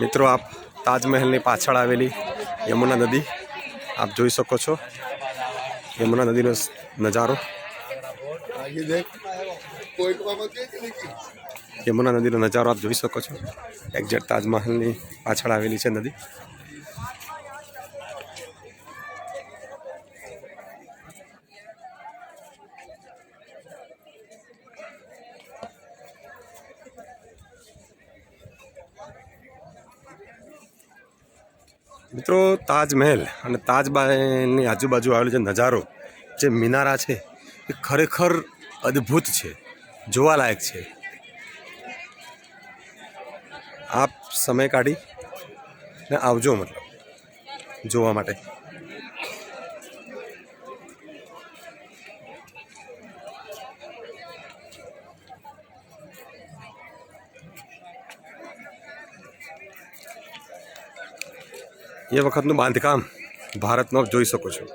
મિત્રો, આપ તાજમહેલની પાછળ આવેલી યમુના નદી, આપ જોઈ શકો છો. યમુના નદીનો નજારો. યમુના નદીનો નજારો આપ જોઈ શકો છો. એક્ઝેક્ટ તાજમહેલની પાછળ આવેલી છે નદી. મિત્રો, તાજમહેલ અને તાજબાની આજુબાજુ આવેલો જે નજારો, જે મિનારા છે, એ ખરેખર અદ્ભુત છે, જોવાલાયક છે. આપ સમય કાઢી ને આવજો મતલબ, જોવા માટે. એ વખતનું બાંધકામ ભારતનો જોઈ શકો છો